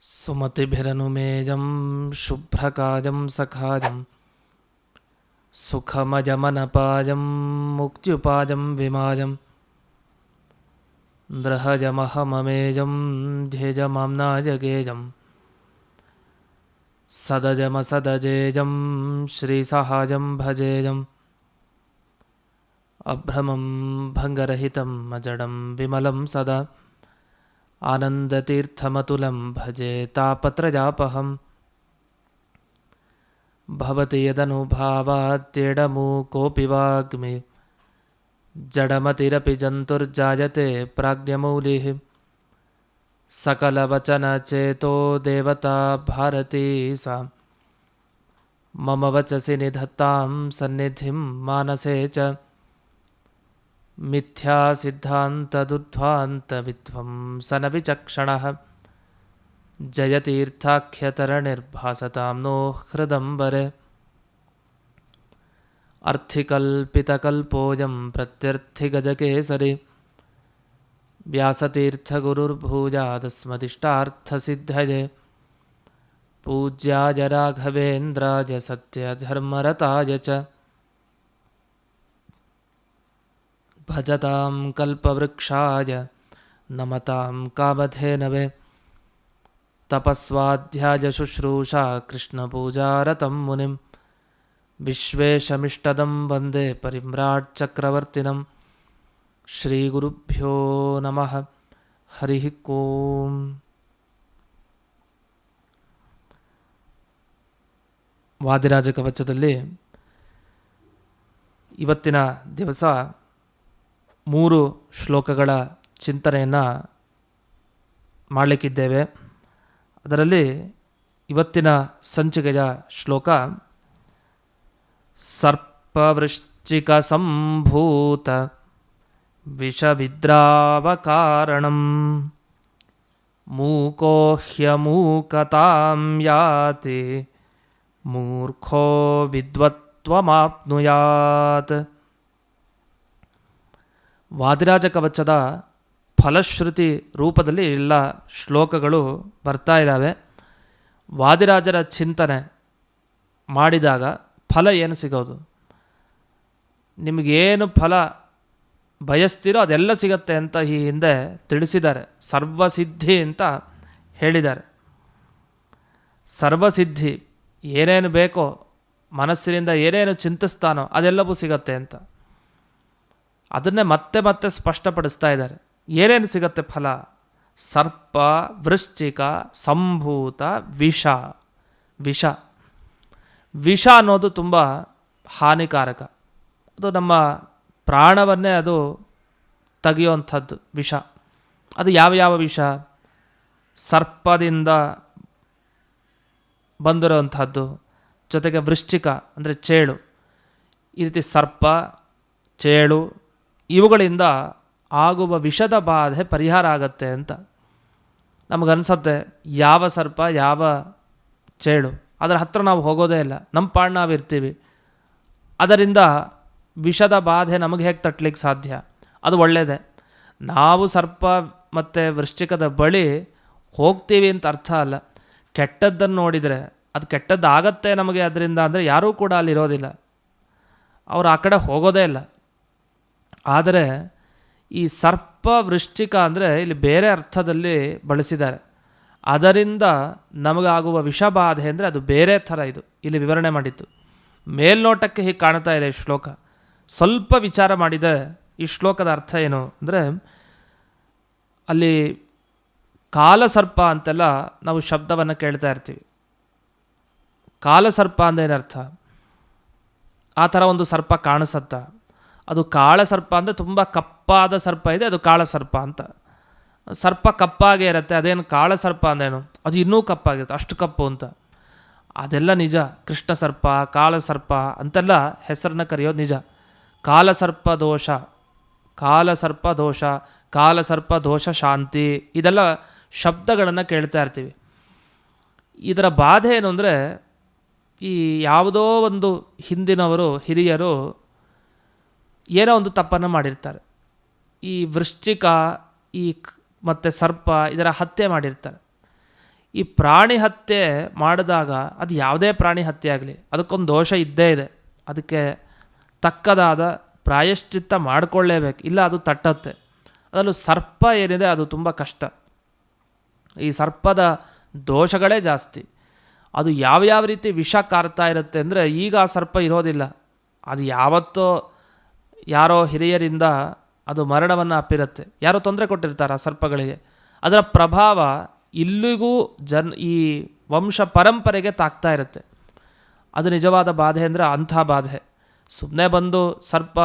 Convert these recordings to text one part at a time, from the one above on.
सुमतिभिरनुमेयं शुभ्रकाजं सखाजं, सुखमजमनपाजं, मुक्त्युपाजं विमाजं द्रहजमहममेजं ध्येजमाम्नाजगेजं, सदजमसदजेजं, श्रीसहाजं भजेजम् अभ्रमं भङ्गरहितं अजडं विमलं सदा। आनन्दतीर्थमतुलं भजे तापत्रयापहम् भवति यदनुभावात्येडमूकोऽपि वाग्मि। जडमतिरपि जन्तुर्जायते प्राज्ञमौलिः। सकलवचनचेतो देवता भारती सा। मम वचसि निधत्तां सन्निधिं मानसे च। मिथ्यासिद्धान्तदुध्वान्तविध्वंसनविचक्षणः जयतीर्थाख्यतरनिर्भासतां नो हृदम्बरे। अर्थिकल्पितकल्पोऽयं प्रत्यर्थिगजकेसरि। व्यासतीर्थगुरुर्भूजादस्मदिष्टार्थसिद्धये पूज्याय राघवेन्द्राय सत्यधर्मरताय च। भजतां कल्पवृक्षाय नमतां कामधेनवे तपस्वाध्यायशुश्रूषा कृष्णपूजारतं मुनिं विश्वेशमिष्टदं वन्दे परिम्राट्चक्रवर्तिनं श्रीगुरुभ्यो नमः ಹರಿಃ ಓಂ ವಾದಿರಾಜ ಕವಚದಲ್ಲಿ ಇವತ್ತಿನ ದಿವಸ ಮೂರು ಶ್ಲೋಕಗಳ ಚಿಂತನೆಯನ್ನು ಮಾಡಲಿಕ್ಕಿದ್ದೇವೆ. ಅದರಲ್ಲಿ ಇವತ್ತಿನ ಸಂಚಿಕೆಯ ಶ್ಲೋಕ, ಸರ್ಪವೃಶ್ಚಿಕ ಸಂಭೂತ ವಿಷವಿದ್ರಾವಕಾರಣಂ ಮೂಕೋಹ್ಯಮೂಕತಾಂ ಯಾತಿ ಮೂರ್ಖೋ ವಿದ್ವತ್ವಮಾಪ್ನುಯಾತ್. ವಾದಿರಾಜ ಕವಚದ ಫಲಶ್ರುತಿ ರೂಪದಲ್ಲಿ ಎಲ್ಲ ಶ್ಲೋಕಗಳು ಬರ್ತಾ ಇದ್ದಾವೆ ವಾದಿರಾಜರ ಚಿಂತನೆ ಮಾಡಿದಾಗ ಫಲ ಏನು ಸಿಗೋದು? ನಿಮಗೇನು ಫಲ ಬಯಸ್ತೀರೋ ಅದೆಲ್ಲ ಸಿಗತ್ತೆ ಅಂತ ಈ ಹಿಂದೆ ತಿಳಿಸಿದ್ದಾರೆ. ಸರ್ವಸಿದ್ಧಿ ಅಂತ ಹೇಳಿದ್ದಾರೆ. ಸರ್ವಸಿದ್ಧಿ ಏನೇನು ಬೇಕೋ ಮನಸ್ಸಿನಿಂದ ಏನೇನು ಚಿಂತಿಸ್ತಾನೋ ಅದೆಲ್ಲವೂ ಸಿಗತ್ತೆ ಅಂತ. ಅದನ್ನೇ ಮತ್ತೆ ಮತ್ತೆ ಸ್ಪಷ್ಟಪಡಿಸ್ತಾ ಇದ್ದಾರೆ. ಏನೇನು ಸಿಗತ್ತೆ ಫಲ? ಸರ್ಪ, ವೃಶ್ಚಿಕ, ಸಂಭೂತ, ವಿಷ. ವಿಷ. ವಿಷ ಅನ್ನೋದು ತುಂಬ ಹಾನಿಕಾರಕ. ಅದು ನಮ್ಮ ಪ್ರಾಣವನ್ನೇ ಅದು ತೆಗೆಯುವಂಥದ್ದು, ವಿಷ. ಅದು ಯಾವ ಯಾವ ವಿಷ? ಸರ್ಪದಿಂದ ಬಂದಿರುವಂಥದ್ದು, ಜೊತೆಗೆ ವೃಶ್ಚಿಕ ಅಂದರೆ ಚೇಳು. ಈ ರೀತಿ ಸರ್ಪ, ಚೇಳು ಇವುಗಳಿಂದ ಆಗುವ ವಿಷದ ಬಾಧೆ ಪರಿಹಾರ ಆಗತ್ತೆ ಅಂತ ನಮಗನ್ಸತ್ತೆ, ಯಾವ ಸರ್ಪ, ಯಾವ ಚೇಳು ಅದರ ಹತ್ರ ನಾವು ಹೋಗೋದೇ ಇಲ್ಲ, ನಮ್ಮ ಪಾಡ್ ನಾವು ಇರ್ತೀವಿ. ಅದರಿಂದ ವಿಷದ ಬಾಧೆ ನಮಗೆ ಹೇಗೆ ತಟ್ಟಲಿಕ್ಕೆ ಸಾಧ್ಯ? ಅದು ಒಳ್ಳೆಯದೇ ನಾವು ಸರ್ಪ ಮತ್ತು ವೃಶ್ಚಿಕದ ಬಳಿ ಹೋಗ್ತೀವಿ ಅಂತ ಅರ್ಥ ಅಲ್ಲ. ಕೆಟ್ಟದ್ದನ್ನು ನೋಡಿದರೆ ಅದು ಕೆಟ್ಟದ್ದು ಆಗತ್ತೆ ನಮಗೆ ಅದರಿಂದ, ಅಂದರೆ ಯಾರೂ ಕೂಡ ಅಲ್ಲಿರೋದಿಲ್ಲ. ಅವರು ಆ ಕಡೆ ಹೋಗೋದೇ ಇಲ್ಲ. ಆದರೆ ಈ ಸರ್ಪ ವೃಶ್ಚಿಕ ಅಂದರೆ ಇಲ್ಲಿ ಬೇರೆ ಅರ್ಥದಲ್ಲಿ ಬಳಸಿದ್ದಾರೆ. ಅದರಿಂದ ನಮಗಾಗುವ ವಿಷಬಾಧೆ ಅಂದರೆ ಅದು ಬೇರೆ ಥರ ಇದು. ಇಲ್ಲಿ ವಿವರಣೆ ಮಾಡಿದ್ದು. ಮೇಲ್ನೋಟಕ್ಕೆ ಹೀಗೆ ಕಾಣ್ತಾ ಇದೆ ಈ ಶ್ಲೋಕ. ಸ್ವಲ್ಪ ವಿಚಾರ ಮಾಡಿದೆ, ಈ ಶ್ಲೋಕದ ಅರ್ಥ ಏನು ಅಂದರೆ, ಅಲ್ಲಿ ಕಾಲಸರ್ಪ ಅಂತೆಲ್ಲ ನಾವು ಶಬ್ದವನ್ನು ಕೇಳ್ತಾ ಇರ್ತೀವಿ. ಕಾಲಸರ್ಪ ಅಂದೇನರ್ಥ ಆ ಥರ ಒಂದು ಸರ್ಪ ಕಾಣಿಸತ್ತ. ಅದು ಕಾಳಸರ್ಪ ಅಂದರೆ ತುಂಬ ಕಪ್ಪಾದ ಸರ್ಪ ಇದೆ, ಅದು ಕಾಳಸರ್ಪ ಅಂತ. ಸರ್ಪ ಕಪ್ಪಾಗೇ ಇರುತ್ತೆ, ಅದೇನು ಕಾಳಸರ್ಪ ಅಂದೇನು ಅದು ಇನ್ನೂ ಕಪ್ಪಾಗಿರುತ್ತೆ, ಅಷ್ಟು ಕಪ್ಪು ಅಂತ. ಅದೆಲ್ಲ ನಿಜ, ಕೃಷ್ಣ ಸರ್ಪ ಕಾಳಸರ್ಪ ಅಂತೆಲ್ಲ ಹೆಸರನ್ನ ಕರೆಯೋದು ನಿಜ. ಕಾಲಸರ್ಪ ದೋಷ ಕಾಲಸರ್ಪ ದೋಷ ಕಾಲಸರ್ಪ ದೋಷ ಶಾಂತಿ, ಇದೆಲ್ಲ ಶಬ್ದಗಳನ್ನು ಕೇಳ್ತಾ ಇರ್ತೀವಿ. ಇದರ ಬಾಧೆ ಏನು ಅಂದರೆ ಈ ಯಾವುದೋ ಒಂದು ಹಿಂದಿನವರು, ಹಿರಿಯರು ಏನೋ ಒಂದು ತಪ್ಪನ್ನು ಮಾಡಿರ್ತಾರೆ. ಈ ವೃಶ್ಚಿಕ, ಈ ಮತ್ತು ಸರ್ಪ ಇದರ ಹತ್ಯೆ ಮಾಡಿರ್ತಾರೆ. ಈ ಪ್ರಾಣಿ ಹತ್ಯೆ ಮಾಡಿದಾಗ ಅದು ಯಾವುದೇ ಪ್ರಾಣಿ ಹತ್ಯೆ ಆಗಲಿ, ಅದಕ್ಕೊಂದು ದೋಷ ಇದ್ದೇ ಇದೆ. ಅದಕ್ಕೆ ತಕ್ಕದಾದ ಪ್ರಾಯಶ್ಚಿತ್ತ ಮಾಡಿಕೊಳ್ಳೇಬೇಕು. ಇಲ್ಲ, ಅದು ತಟ್ಟತ್ತೆ. ಅದರಲ್ಲೂ ಸರ್ಪ ಏನಿದೆ, ಅದು ತುಂಬ ಕಷ್ಟ. ಈ ಸರ್ಪದ ದೋಷಗಳೇ ಜಾಸ್ತಿ. ಅದು ಯಾವ್ಯಾವ ರೀತಿ ವಿಷ ಕಾರ್ತಾ ಇರುತ್ತೆ ಅಂದರೆ ಈಗ ಆ ಸರ್ಪ ಇರೋದಿಲ್ಲ. ಅದು ಯಾವತ್ತೋ ಯಾರೋ ಹಿರಿಯರಿಂದ ಅದು ಮರಣವನ್ನು ಅಪ್ಪಿರುತ್ತೆ. ಯಾರೋ ತೊಂದರೆ ಕೊಟ್ಟಿರ್ತಾರೆ ಆ ಸರ್ಪಗಳಿಗೆ. ಅದರ ಪ್ರಭಾವ ಇಲ್ಲಿಗೂ ಜನ್ ಈ ವಂಶ ಪರಂಪರೆಗೆ ತಾಕ್ತಾ ಇರುತ್ತೆ. ಅದು ನಿಜವಾದ ಬಾಧೆ ಅಂದರೆ ಅಂಥ ಬಾಧೆ. ಸುಮ್ಮನೆ ಬಂದು ಸರ್ಪ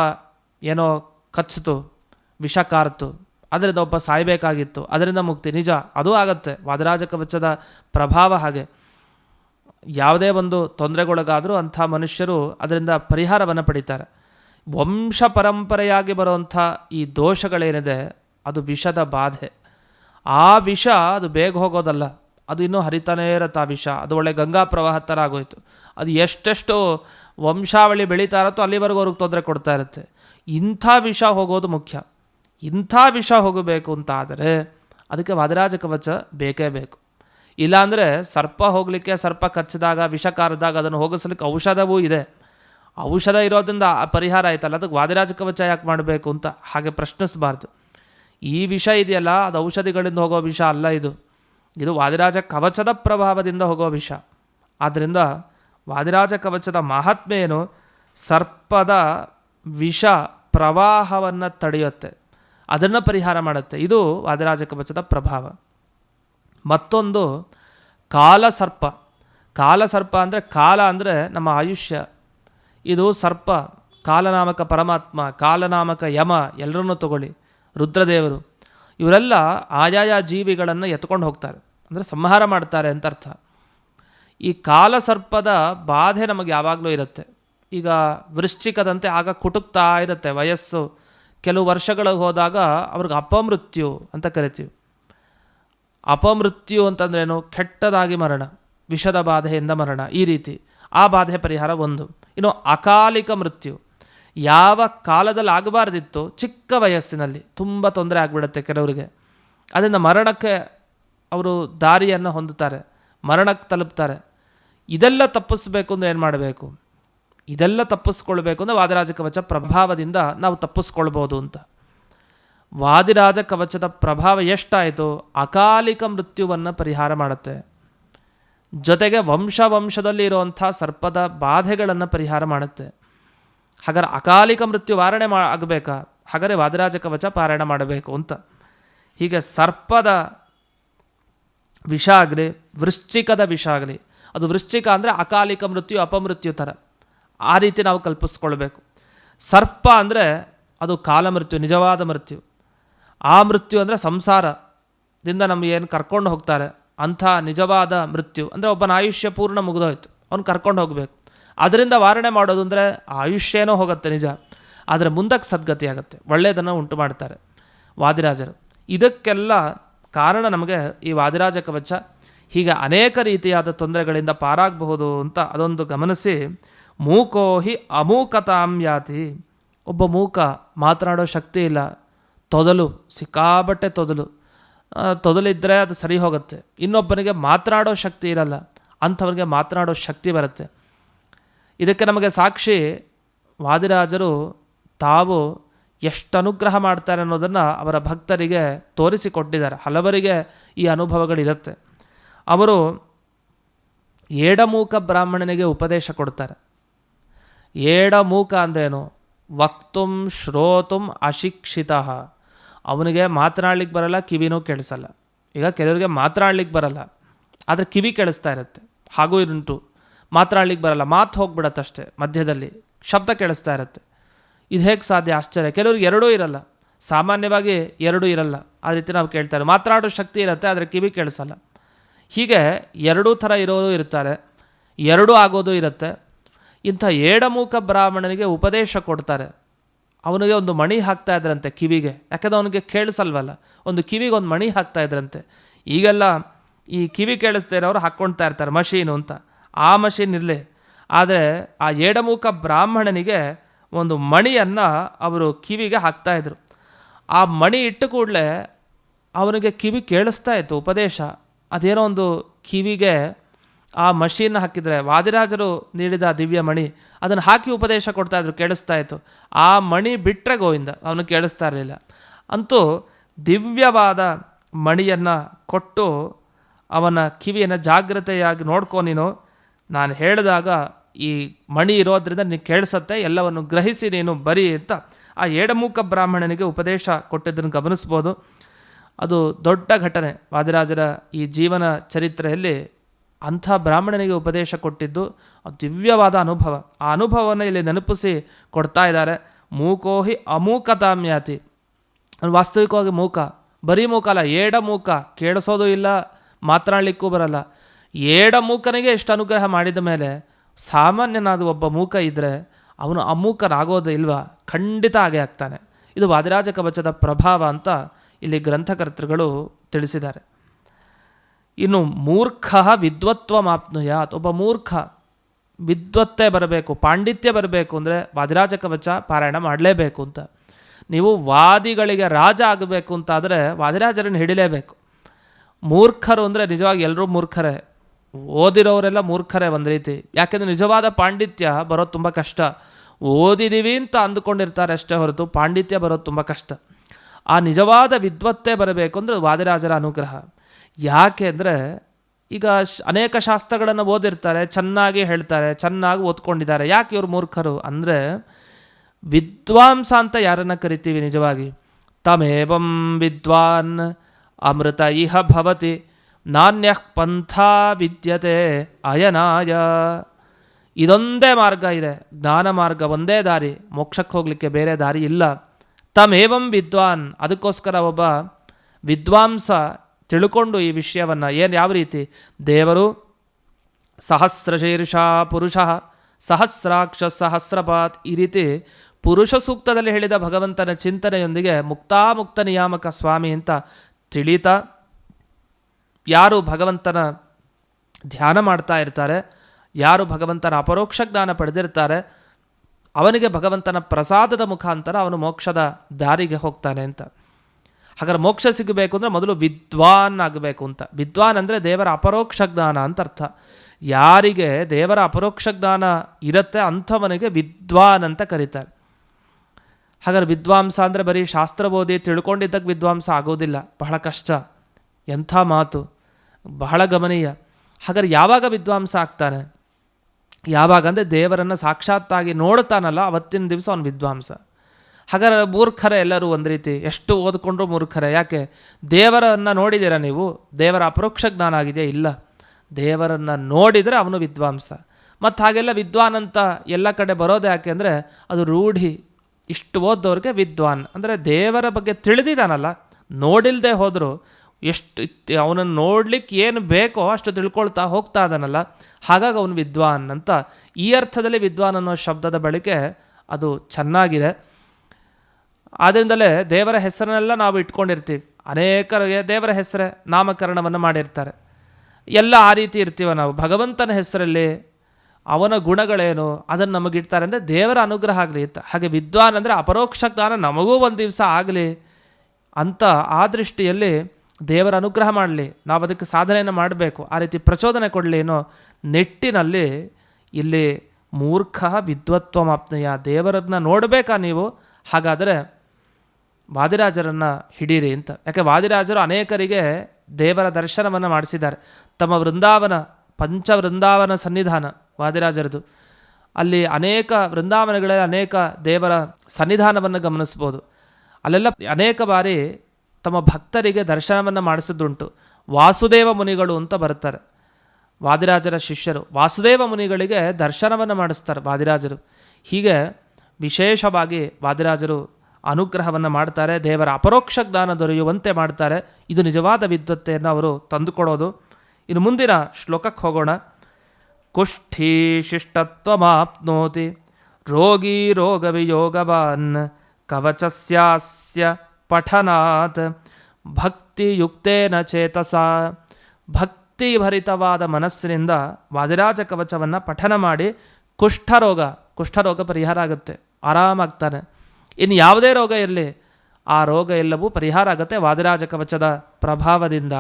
ಏನೋ ಕಚ್ಚಿತು, ವಿಷ ಕಾರ್ತು, ಅದರಿಂದ ಒಬ್ಬ ಸಾಯಬೇಕಾಗಿತ್ತು, ಅದರಿಂದ ಮುಕ್ತಿ. ನಿಜ, ಅದು ಆಗತ್ತೆ. ವಾದರಾಜ ಕವಚದ ಪ್ರಭಾವ ಹಾಗೆ. ಯಾವುದೇ ಒಂದು ತೊಂದರೆಗೊಳಗಾದರೂ ಅಂಥ ಮನುಷ್ಯರು ಅದರಿಂದ ಪರಿಹಾರವನ್ನು ಪಡಿತಾರೆ. ವಂಶ ಪರಂಪರೆಯಾಗಿ ಬರುವಂಥ ಈ ದೋಷಗಳೇನಿದೆ, ಅದು ವಿಷದ ಬಾಧೆ. ಆ ವಿಷ ಅದು ಬೇಗ ಹೋಗೋದಲ್ಲ. ಅದು ಇನ್ನೂ ಹರಿತಾನೇ ಇರತ್ತೆ ಆ ವಿಷ. ಅದು ಒಳ್ಳೆ ಗಂಗಾ ಪ್ರವಾಹ ಥರ ಆಗೋಯ್ತು. ಅದು ಎಷ್ಟೆಷ್ಟು ವಂಶಾವಳಿ ಬೆಳೀತಾ ಇರುತ್ತೋ ಅಲ್ಲಿವರೆಗೂ ಅವ್ರಿಗೆ ತೊಂದರೆ ಕೊಡ್ತಾ ಇರುತ್ತೆ. ಇಂಥ ವಿಷ ಹೋಗೋದು ಮುಖ್ಯ. ಇಂಥ ವಿಷ ಹೋಗಬೇಕು ಅಂತ ಆದರೆ ಅದಕ್ಕೆ ವಾದರಾಜ ಕವಚ ಬೇಕೇ ಬೇಕು. ಇಲ್ಲಾಂದರೆ ಸರ್ಪ ಹೋಗಲಿಕ್ಕೆ ಸರ್ಪ ಕಚ್ಚಿದಾಗ, ವಿಷ ಕಾರದಾಗ ಅದನ್ನು ಹೋಗಿಸ್ಲಿಕ್ಕೆ ಔಷಧವೂ ಇದೆ. ಔಷಧ ಇರೋದ್ರಿಂದ ಪರಿಹಾರ ಆಯ್ತಲ್ಲ? ಅದಕ್ಕೆ ವಾದಿರಾಜ ಕವಚ ಯಾಕೆ ಮಾಡಬೇಕು ಅಂತ ಹಾಗೆ ಪ್ರಶ್ನಿಸಬಾರ್ದು. ಈ ವಿಷ ಇದೆಯಲ್ಲ, ಅದು ಔಷಧಿಗಳಿಂದ ಹೋಗೋ ವಿಷ ಅಲ್ಲ ಇದು. ಇದು ವಾದಿರಾಜ ಕವಚದ ಪ್ರಭಾವದಿಂದ ಹೋಗೋ ವಿಷ. ಆದ್ದರಿಂದ ವಾದಿರಾಜ ಕವಚದ ಮಹಾತ್ಮೆ ಏನು? ಸರ್ಪದ ವಿಷ ಪ್ರವಾಹವನ್ನು ತಡೆಯುತ್ತೆ. ಅದನ್ನು ಪರಿಹಾರ ಮಾಡುತ್ತೆ. ಇದು ವಾದಿರಾಜ ಕವಚದ ಪ್ರಭಾವ. ಮತ್ತೊಂದು ಕಾಲಸರ್ಪ. ಕಾಲಸರ್ಪ ಅಂದರೆ ಕಾಲ ಅಂದರೆ ನಮ್ಮ ಆಯುಷ್ಯ. ಇದು ಸರ್ಪ, ಕಾಲನಾಮಕ ಪರಮಾತ್ಮ, ಕಾಲನಾಮಕ ಯಮ, ಎಲ್ಲರನ್ನೂ ತಗೊಳ್ಳಿ. ರುದ್ರದೇವರು. ಇವರೆಲ್ಲ ಆಯಾಯ ಜೀವಿಗಳನ್ನು ಎತ್ಕೊಂಡು ಹೋಗ್ತಾರೆ. ಅಂದರೆ ಸಂಹಾರ ಮಾಡ್ತಾರೆ ಅಂತ ಅರ್ಥ. ಈ ಕಾಲಸರ್ಪದ ಬಾಧೆ ನಮಗೆ ಯಾವಾಗಲೂ ಇರುತ್ತೆ. ಈಗ ವೃಶ್ಚಿಕದಂತೆ ಆಗ ಕುಟುಕ್ತಾ ಇರುತ್ತೆ ವಯಸ್ಸು. ಕೆಲವು ವರ್ಷಗಳು ಹೋದಾಗ ಅವ್ರಿಗೆ ಅಪಮೃತ್ಯು ಅಂತ ಕರಿತೀವಿ. ಅಪಮೃತ್ಯು ಅಂತಂದ್ರೇನು? ಕೆಟ್ಟದಾಗಿ ಮರಣ, ವಿಷದ ಬಾಧೆಯಿಂದ ಮರಣ, ಈ ರೀತಿ. ಆ ಬಾಧೆ ಪರಿಹಾರ ಒಂದು. ಇನ್ನು ಅಕಾಲಿಕ ಮೃತ್ಯು. ಯಾವ ಕಾಲದಲ್ಲಿ ಆಗಬಾರ್ದಿತ್ತು ಚಿಕ್ಕ ವಯಸ್ಸಿನಲ್ಲಿ ತುಂಬ ತೊಂದರೆ ಆಗಿಬಿಡುತ್ತೆ ಕೆಲವರಿಗೆ. ಅದರಿಂದ ಮರಣಕ್ಕೆ ಅವರು ದಾರಿಯನ್ನು ಹೊಂದುತ್ತಾರೆ. ಮರಣಕ್ಕೆ ತಲುಪ್ತಾರೆ. ಇದೆಲ್ಲ ತಪ್ಪಿಸ್ಬೇಕು ಅಂದರೆ ಏನು ಮಾಡಬೇಕು? ಇದೆಲ್ಲ ತಪ್ಪಿಸ್ಕೊಳ್ಬೇಕು ಅಂದರೆ ವಾದಿರಾಜ ಕವಚ ಪ್ರಭಾವದಿಂದ ನಾವು ತಪ್ಪಿಸ್ಕೊಳ್ಬೋದು ಅಂತ. ವಾದಿರಾಜ ಕವಚದ ಪ್ರಭಾವ ಎಷ್ಟಾಯಿತು ಅಕಾಲಿಕ ಮೃತ್ಯುವನ್ನು ಪರಿಹಾರ ಮಾಡುತ್ತೆ. ಜೊತೆಗೆ ವಂಶ ವಂಶದಲ್ಲಿ ಇರುವಂಥ ಸರ್ಪದ ಬಾಧೆಗಳನ್ನು ಪರಿಹಾರ ಮಾಡುತ್ತೆ. ಹಾಗಾದ್ರೆ ಅಕಾಲಿಕ ಮೃತ್ಯು ವಾರಣೆ ಮಾ ಆಗಬೇಕಾ? ಹಾಗಾದರೆ ವಾದಿರಾಜ ಕವಚ ಪಾರಾಯಣ ಮಾಡಬೇಕು ಅಂತ. ಹೀಗೆ ಸರ್ಪದ ವಿಷ ಆಗಲಿ, ವೃಶ್ಚಿಕದ ವಿಷ ಆಗಲಿ, ಅದು ವೃಶ್ಚಿಕ ಅಂದರೆ ಅಕಾಲಿಕ ಮೃತ್ಯು, ಅಪಮೃತ್ಯು ಥರ. ಆ ರೀತಿ ನಾವು ಕಲ್ಪಿಸ್ಕೊಳ್ಬೇಕು. ಸರ್ಪ ಅಂದರೆ ಅದು ಕಾಲಮೃತ್ಯು ನಿಜವಾದ ಮೃತ್ಯು. ಆ ಮೃತ್ಯು ಅಂದರೆ ಸಂಸಾರದಿಂದ ನಮಗೇನು ಕರ್ಕೊಂಡು ಹೋಗ್ತಾರೆ? ಅಂಥ ನಿಜವಾದ ಮೃತ್ಯು. ಅಂದರೆ ಒಬ್ಬನ ಆಯುಷ್ಯ ಪೂರ್ಣ ಮುಗಿದೋಯ್ತು. ಅವ್ನು ಕರ್ಕೊಂಡು ಹೋಗಬೇಕು. ಅದರಿಂದ ವಾರಣೆ ಮಾಡೋದು ಅಂದರೆ ಆಯುಷ್ಯನೂ ಹೋಗುತ್ತೆ ನಿಜ. ಆದರೆ ಮುಂದಕ್ಕೆ ಸದ್ಗತಿ ಆಗುತ್ತೆ. ಒಳ್ಳೆಯದನ್ನು ಉಂಟು ಮಾಡ್ತಾರೆ ವಾದಿರಾಜರು. ಇದಕ್ಕೆಲ್ಲ ಕಾರಣ ನಮಗೆ ಈ ವಾದಿರಾಜ ಕವಚ. ಹೀಗೆ ಅನೇಕ ರೀತಿಯಾದ ತೊಂದರೆಗಳಿಂದ ಪಾರಾಗಬಹುದು ಅಂತ ಅದೊಂದು ಗಮನಿಸಿ, ಮೂಕೋ ಹಿ ಅಮೂಕತಾಂ ಯಾತಿ. ಒಬ್ಬ ಮೂಕ ಮಾತನಾಡೋ ಶಕ್ತಿ ಇಲ್ಲ. ತೊದಲು ಸಿಕ್ಕಾಬಟ್ಟೆ ತೊದಲು. ತೊದಲಿದ್ದರೆ ಅದು ಸರಿ ಹೋಗುತ್ತೆ. ಇನ್ನೊಬ್ಬನಿಗೆ ಮಾತನಾಡೋ ಶಕ್ತಿ ಇರಲ್ಲ. ಅಂಥವ್ರಿಗೆ ಮಾತನಾಡೋ ಶಕ್ತಿ ಬರುತ್ತೆ. ಇದಕ್ಕೆ ನಮಗೆ ಸಾಕ್ಷಿ ವಾದಿರಾಜರು ತಾವು ಎಷ್ಟು ಅನುಗ್ರಹ ಮಾಡ್ತಾರೆ ಅನ್ನೋದನ್ನು ಅವರ ಭಕ್ತರಿಗೆ ತೋರಿಸಿಕೊಟ್ಟಿದ್ದಾರೆ. ಹಲವರಿಗೆ ಈ ಅನುಭವಗಳಿರುತ್ತೆ. ಅವರು ಏಡಮೂಕ ಬ್ರಾಹ್ಮಣನಿಗೆ ಉಪದೇಶ ಕೊಡ್ತಾರೆ. ಏಡಮೂಕ ಅಂದ್ರೇನು? ವಕ್ತುಂ ಶ್ರೋತುಂ ಅಶಿಕ್ಷಿತ. ಅವನಿಗೆ ಮಾತನಾಡ್ಲಿಕ್ಕೆ ಬರಲ್ಲ, ಕಿವಿನೂ ಕೇಳಿಸಲ್ಲ ಈಗ ಕೆಲವರಿಗೆ ಮಾತನಾಡ್ಲಿಕ್ಕೆ ಬರಲ್ಲ, ಆದರೆ ಕಿವಿ ಕೇಳಿಸ್ತಾ ಇರುತ್ತೆ. ಹಾಗೂ ಇದುಂಟು. ಮಾತನಾಡ್ಲಿಕ್ಕೆ ಬರಲ್ಲ, ಮಾತು ಹೋಗ್ಬಿಡತ್ತಷ್ಟೇ ಮಧ್ಯದಲ್ಲಿ ಶಬ್ದ ಕೇಳಿಸ್ತಾ ಇರುತ್ತೆ. ಇದು ಹೇಗೆ ಸಾಧ್ಯ? ಆಶ್ಚರ್ಯ. ಕೆಲವ್ರಿಗೆ ಎರಡೂ ಇರಲ್ಲ. ಸಾಮಾನ್ಯವಾಗಿ ಎರಡೂ ಇರಲ್ಲ. ಆ ರೀತಿ ನಾವು ಕೇಳ್ತಾರೆ, ಮಾತನಾಡೋ ಶಕ್ತಿ ಇರುತ್ತೆ, ಆದರೆ ಕಿವಿ ಕೇಳಿಸಲ್ಲ ಹೀಗೆ ಎರಡೂ ಥರ ಇರೋರು ಇರ್ತಾರೆ. ಎರಡೂ ಆಗೋದು ಇರುತ್ತೆ. ಇಂಥ ಏಡಮೂಕ ಬ್ರಾಹ್ಮಣನಿಗೆ ಉಪದೇಶ ಕೊಡ್ತಾರೆ. ಅವನಿಗೆ ಒಂದು ಮಣಿ ಹಾಕ್ತಾ ಇದ್ರಂತೆ ಕಿವಿಗೆ. ಯಾಕಂದ್ರೆ ಅವನಿಗೆ ಕೇಳಿಸಲ್ವಲ್ಲ. ಒಂದು ಕಿವಿಗೆ ಒಂದು ಮಣಿ ಹಾಕ್ತಾ ಇದ್ರಂತೆ. ಈಗೆಲ್ಲ ಈ ಕಿವಿ ಕೇಳಿಸ್ತಾ ಇರೋರು ಹಾಕ್ಕೊಳ್ತಾ ಇರ್ತಾರೆ ಮಷೀನು ಅಂತ. ಆ ಮಷೀನ್ ಇರಲಿ. ಆದರೆ ಆ ಏಡಮೂಕ ಬ್ರಾಹ್ಮಣನಿಗೆ ಒಂದು ಮಣಿಯನ್ನು ಅವರು ಕಿವಿಗೆ ಹಾಕ್ತಾ ಇದ್ರು. ಆ ಮಣಿ ಇಟ್ಟ ಕೂಡಲೇ ಅವನಿಗೆ ಕಿವಿ ಕೇಳಿಸ್ತಾ ಇತ್ತು ಉಪದೇಶ. ಅದೇನೋ ಒಂದು ಕಿವಿಗೆ ಆ ಮಷೀನ್ ಹಾಕಿದರೆ ವಾದಿರಾಜರು ನೀಡಿದ ದಿವ್ಯ ಮಣಿ ಅದನ್ನು ಹಾಕಿ ಉಪದೇಶ ಕೊಡ್ತಾ ಇದ್ರು, ಕೇಳಿಸ್ತಾ ಇತ್ತು. ಆ ಮಣಿ ಬಿಟ್ಟರೆ ಗೋವಿಂದ, ಅವನು ಕೇಳಿಸ್ತಾ ಇರಲಿಲ್ಲ. ಅಂತೂ ದಿವ್ಯವಾದ ಮಣಿಯನ್ನು ಕೊಟ್ಟು ಅವನ ಕಿವಿಯನ್ನು ಜಾಗ್ರತೆಯಾಗಿ ನೋಡ್ಕೊ ನೀನು. ನಾನು ಹೇಳಿದಾಗ ಈ ಮಣಿ ಇರೋದ್ರಿಂದ ನೀನು ಕೇಳಿಸತ್ತೆ, ಎಲ್ಲವನ್ನು ಗ್ರಹಿಸಿ ನೀನು ಬರಿ ಅಂತ ಆ ಏಡಮೂಕ ಬ್ರಾಹ್ಮಣನಿಗೆ ಉಪದೇಶ ಕೊಟ್ಟಿದ್ದನ್ನು ಗಮನಿಸ್ಬೋದು. ಅದು ದೊಡ್ಡ ಘಟನೆ. ವಾದಿರಾಜರ ಈ ಜೀವನ ಚರಿತ್ರೆಯಲ್ಲಿ ಅಂಥ ಬ್ರಾಹ್ಮಣನಿಗೆ ಉಪದೇಶ ಕೊಟ್ಟಿದ್ದು ದಿವ್ಯವಾದ ಅನುಭವ. ಆ ಅನುಭವವನ್ನು ಇಲ್ಲಿ ನೆನಪಿಸಿ ಕೊಡ್ತಾ ಇದ್ದಾರೆ. ಮೂಕೋಹಿ ಅಮೂಕತಾಮ್ಯಾತಿ. ವಾಸ್ತವಿಕವಾಗಿ ಮೂಕ. ಬರೀ ಮೂಕ ಅಲ್ಲ, ಏಡ ಮೂಕ. ಕೇಳಿಸೋದು ಇಲ್ಲ, ಮಾತನಾಡಲಿಕ್ಕೂ ಬರಲ್ಲ. ಏಡ ಮೂಕನಿಗೆ ಎಷ್ಟು ಅನುಗ್ರಹ ಮಾಡಿದ ಮೇಲೆ ಸಾಮಾನ್ಯನಾದ ಒಬ್ಬ ಮೂಕ ಇದ್ದರೆ ಅವನು ಅಮೂಕನಾಗೋದು ಇಲ್ವಾ? ಖಂಡಿತ ಹಾಗೆ ಆಗ್ತಾನೆ. ಇದು ವಾದಿರಾಜ ಕವಚದ ಪ್ರಭಾವ ಅಂತ ಇಲ್ಲಿ ಗ್ರಂಥಕರ್ತೃಗಳು ತಿಳಿಸಿದ್ದಾರೆ. ಇನ್ನು ಮೂರ್ಖ ವಿದ್ವತ್ವ ಮಾಪ್ನುಯ ಒಬ್ಬ ಮೂರ್ಖ ವಿದ್ವತ್ತೆ ಬರಬೇಕು, ಪಾಂಡಿತ್ಯ ಬರಬೇಕು ಅಂದರೆ ವಾದಿರಾಜ ಕವಚ ಪಾರಾಯಣ ಮಾಡಲೇಬೇಕು ಅಂತ. ನೀವು ವಾದಿಗಳಿಗೆ ರಾಜ ಆಗಬೇಕು ಅಂತಾದರೆ ವಾದಿರಾಜರನ್ನು ಹಿಡಿಲೇಬೇಕು. ಮೂರ್ಖರು ಅಂದರೆ ನಿಜವಾಗಿ ಎಲ್ಲರೂ ಮೂರ್ಖರೇ. ಓದಿರೋರೆಲ್ಲ ಮೂರ್ಖರೇ ಒಂದು ರೀತಿ. ಯಾಕೆಂದರೆ ನಿಜವಾದ ಪಾಂಡಿತ್ಯ ಬರೋದು ತುಂಬ ಕಷ್ಟ. ಓದಿದ್ದೀವಿ ಅಂತ ಅಂದುಕೊಂಡಿರ್ತಾರೆ ಅಷ್ಟೇ ಹೊರತು ಪಾಂಡಿತ್ಯ ಬರೋದು ತುಂಬ ಕಷ್ಟ. ಆ ನಿಜವಾದ ವಿದ್ವತ್ತೇ ಬರಬೇಕು ಅಂದರೆ ವಾದಿರಾಜರ ಅನುಗ್ರಹ. ಯಾಕೆ ಅಂದರೆ ಈಗ ಅನೇಕ ಶಾಸ್ತ್ರಗಳನ್ನು ಓದಿರ್ತಾರೆ, ಚೆನ್ನಾಗಿ ಹೇಳ್ತಾರೆ, ಚೆನ್ನಾಗಿ ಓದ್ಕೊಂಡಿದ್ದಾರೆ. ಯಾಕೆ ಇವರು ಮೂರ್ಖರು ಅಂದರೆ ವಿದ್ವಾಂಸ ಅಂತ ಯಾರನ್ನು ಕರಿತೀವಿ ನಿಜವಾಗಿ? ತಮೇವಂ ವಿದ್ವಾನ್ ಅಮೃತ ಇಹ ಭವತಿ, ನಾಣ್ಯ ಪಂಥ ವಿದ್ಯತೆ ಅಯನಾಯ. ಇದೊಂದೇ ಮಾರ್ಗ ಇದೆ, ಜ್ಞಾನ ಮಾರ್ಗ ಒಂದೇ ದಾರಿ, ಮೋಕ್ಷಕ್ಕೆ ಹೋಗಲಿಕ್ಕೆ ಬೇರೆ ದಾರಿ ಇಲ್ಲ. ತಮೇವಂ ವಿದ್ವಾನ್, ಅದಕ್ಕೋಸ್ಕರ ಒಬ್ಬ ವಿದ್ವಾಂಸ ತಿಳ್ಕೊಂಡು ಈ ವಿಷಯವನ್ನು ಏನು ಯಾವ ರೀತಿ? ದೇವರು ಸಹಸ್ರಶೀರ್ಷ ಪುರುಷ, ಸಹಸ್ರಾಕ್ಷ ಸಹಸ್ರಪಾತ್ ಈ ರೀತಿ ಪುರುಷ ಸೂಕ್ತದಲ್ಲಿ ಹೇಳಿದ ಭಗವಂತನ ಚಿಂತನೆಯೊಂದಿಗೆ ಮುಕ್ತಾಮುಕ್ತ ನಿಯಾಮಕ ಸ್ವಾಮಿ ಅಂತ ತಿಳಿತಾ ಯಾರು ಭಗವಂತನ ಧ್ಯಾನ ಮಾಡ್ತಾ ಇರ್ತಾರೆ, ಯಾರು ಭಗವಂತನ ಅಪರೋಕ್ಷ ಜ್ಞಾನ ಪಡೆದಿರ್ತಾರೆ, ಅವನಿಗೆ ಭಗವಂತನ ಪ್ರಸಾದದ ಮುಖಾಂತರ ಅವನು ಮೋಕ್ಷದ ದಾರಿಗೆ ಹೋಗ್ತಾನೆ ಅಂತ. ಹಾಗಾದ್ರೆ ಮೋಕ್ಷ ಸಿಗಬೇಕು ಅಂದರೆ ಮೊದಲು ವಿದ್ವಾನ್ ಆಗಬೇಕು ಅಂತ. ವಿದ್ವಾನ್ ಅಂದರೆ ದೇವರ ಅಪರೋಕ್ಷ ಜ್ಞಾನ ಅಂತ ಅರ್ಥ. ಯಾರಿಗೆ ದೇವರ ಅಪರೋಕ್ಷ ಜ್ಞಾನ ಇರುತ್ತೆ ಅಂಥವನಿಗೆ ವಿದ್ವಾನ್ ಅಂತ ಕರೀತಾರೆ. ಹಾಗಾದ್ರೆ ವಿದ್ವಾಂಸ ಅಂದರೆ ಬರೀ ಶಾಸ್ತ್ರ ಓದಿ ತಿಳ್ಕೊಂಡಿದ್ದಕ್ಕೆ ವಿದ್ವಾಂಸ ಆಗೋದಿಲ್ಲ. ಬಹಳ ಕಷ್ಟ. ಎಂಥ ಮಾತು. ಬಹಳ ಗಮನೀಯ. ಹಾಗಾದ್ರೆ ಯಾವಾಗ ವಿದ್ವಾಂಸ ಆಗ್ತಾನೆ? ಯಾವಾಗ ಅಂದರೆ ದೇವರನ್ನು ಸಾಕ್ಷಾತ್ತಾಗಿ ನೋಡ್ತಾನಲ್ಲ ಅವತ್ತಿನ ದಿವಸ ಅವನು ವಿದ್ವಾಂಸ. ಹಾಗಾದ್ರೆ ಮೂರ್ಖರ ಎಲ್ಲರೂ ಒಂದು ರೀತಿ, ಎಷ್ಟು ಓದ್ಕೊಂಡ್ರು ಮೂರ್ಖರೇ? ಯಾಕೆ? ದೇವರನ್ನು ನೋಡಿದ್ದೀರಾ ನೀವು? ದೇವರ ಅಪರೋಕ್ಷ ಜ್ಞಾನ ಆಗಿದೆಯಾ? ಇಲ್ಲ. ದೇವರನ್ನು ನೋಡಿದರೆ ಅವನು ವಿದ್ವಾಂಸ. ಮತ್ತು ಹಾಗೆಲ್ಲ ವಿದ್ವಾನ್ ಅಂತ ಎಲ್ಲ ಕಡೆ ಬರೋದು ಯಾಕೆ ಅಂದರೆ, ಅದು ರೂಢಿ. ಇಷ್ಟು ಓದ್ದವ್ರಿಗೆ ವಿದ್ವಾನ್. ಅಂದರೆ ದೇವರ ಬಗ್ಗೆ ತಿಳಿದಿದ್ದಾನಲ್ಲ ನೋಡಿಲ್ಲದೆ ಹೋದರೂ ಎಷ್ಟು ಅವನನ್ನು ನೋಡ್ಲಿಕ್ಕೆ ಏನು ಬೇಕೋ ಅಷ್ಟು ತಿಳ್ಕೊಳ್ತಾ ಹೋಗ್ತಾ ಇದ್ದಾನಲ್ಲ, ಹಾಗಾಗಿ ಅವನು ವಿದ್ವಾನ್ ಅಂತ. ಈ ಅರ್ಥದಲ್ಲಿ ವಿದ್ವಾನ್ ಅನ್ನೋ ಶಬ್ದದ ಬಳಕೆ ಅದು ಚೆನ್ನಾಗಿದೆ. ಆದ್ದರಿಂದಲೇ ದೇವರ ಹೆಸರನ್ನೆಲ್ಲ ನಾವು ಇಟ್ಕೊಂಡಿರ್ತೀವಿ. ಅನೇಕರಿಗೆ ದೇವರ ಹೆಸರೇ ನಾಮಕರಣವನ್ನು ಮಾಡಿರ್ತಾರೆ. ಎಲ್ಲ ಆ ರೀತಿ ಇರ್ತೀವ ನಾವು. ಭಗವಂತನ ಹೆಸರಲ್ಲಿ ಅವನ ಗುಣಗಳೇನು ಅದನ್ನು ನಮಗಿಡ್ತಾರೆ ಅಂದರೆ ದೇವರ ಅನುಗ್ರಹ ಆಗಲಿ ಅಂತ ಹಾಗೆ ವಿದ್ವಾನ್ ಅಂದರೆ ಅಪರೋಕ್ಷ ಜ್ಞಾನ ನಮಗೂ ಒಂದು ದಿವಸ ಆಗಲಿ ಅಂತ ಆ ದೃಷ್ಟಿಯಲ್ಲಿ ದೇವರ ಅನುಗ್ರಹ ಮಾಡಲಿ. ನಾವು ಅದಕ್ಕೆ ಸಾಧನೆಯನ್ನು ಮಾಡಬೇಕು. ಆ ರೀತಿ ಪ್ರಚೋದನೆ ಕೊಡಲಿ ಅನ್ನೋ ನೆಟ್ಟಿನಲ್ಲಿ ಇಲ್ಲಿ ಮೂರ್ಖ ವಿದ್ವತ್ವಮಾಪ್ನೆಯ ದೇವರದನ್ನ ನೋಡಬೇಕಾ ನೀವು? ಹಾಗಾದರೆ ವಾದಿರಾಜರನ್ನು ಹಿಡೀರಿ ಅಂತ. ಯಾಕೆ ವಾದಿರಾಜರು ಅನೇಕರಿಗೆ ದೇವರ ದರ್ಶನವನ್ನು ಮಾಡಿಸಿದ್ದಾರೆ. ತಮ್ಮ ವೃಂದಾವನ ಪಂಚ ವೃಂದಾವನ ಸನ್ನಿಧಾನ ವಾದಿರಾಜರದು. ಅಲ್ಲಿ ಅನೇಕ ವೃಂದಾವನಗಳಲ್ಲಿ ಅನೇಕ ದೇವರ ಸನ್ನಿಧಾನವನ್ನು ಗಮನಿಸ್ಬೋದು ಅಲ್ಲೆಲ್ಲ ಅನೇಕ ಬಾರಿ ತಮ್ಮ ಭಕ್ತರಿಗೆ ದರ್ಶನವನ್ನು ಮಾಡಿಸಿದ್ದುಂಟು. ವಾಸುದೇವ ಮುನಿಗಳು ಅಂತ ಬರ್ತಾರೆ ವಾದಿರಾಜರ ಶಿಷ್ಯರು ವಾಸುದೇವ ಮುನಿಗಳಿಗೆ ದರ್ಶನವನ್ನು ಮಾಡಿಸ್ತಾರೆ ವಾದಿರಾಜರು. ಹೀಗೆ ವಿಶೇಷವಾಗಿ ವಾದಿರಾಜರು ಅನುಗ್ರಹವನ್ನು ಮಾಡ್ತಾರೆ, ದೇವರ ಅಪರೋಕ್ಷ ಜ್ಞಾನ ದೊರೆಯುವಂತೆ ಮಾಡ್ತಾರೆ. ಇದು ನಿಜವಾದ ವಿದ್ವತ್ತೆಯನ್ನು ಅವರು ತಂದುಕೊಡೋದು. ಇನ್ನು ಮುಂದಿನ ಶ್ಲೋಕಕ್ಕೆ ಹೋಗೋಣ. ಕುಷ್ಠೀ ಶಿಷ್ಟತ್ವಮಾಪ್ನೋತಿ ರೋಗಿ ರೋಗ ವಿಯೋಗವಾನ್ ಕವಚಸ್ಯಾಸ್ಯ ಪಠನಾತ್ ಭಕ್ತಿಯುಕ್ತೇನ ಚೇತಸ ಭಕ್ತಿಭರಿತವಾದ ಮನಸ್ಸಿನಿಂದ ವಾದಿರಾಜ ಕವಚವನ್ನು ಪಠನ ಮಾಡಿ ಕುಷ್ಠರೋಗ ಕುಷ್ಠರೋಗ ಪರಿಹಾರ ಆಗುತ್ತೆ. ಆರಾಮಾಗ್ತಾನೆ. ಇನ್ನು ಯಾವುದೇ ರೋಗ ಇರಲಿ, ಆ ರೋಗ ಎಲ್ಲವೂ ಪರಿಹಾರ ಆಗುತ್ತೆ ವಾದಿರಾಜ ಕವಚದ ಪ್ರಭಾವದಿಂದ.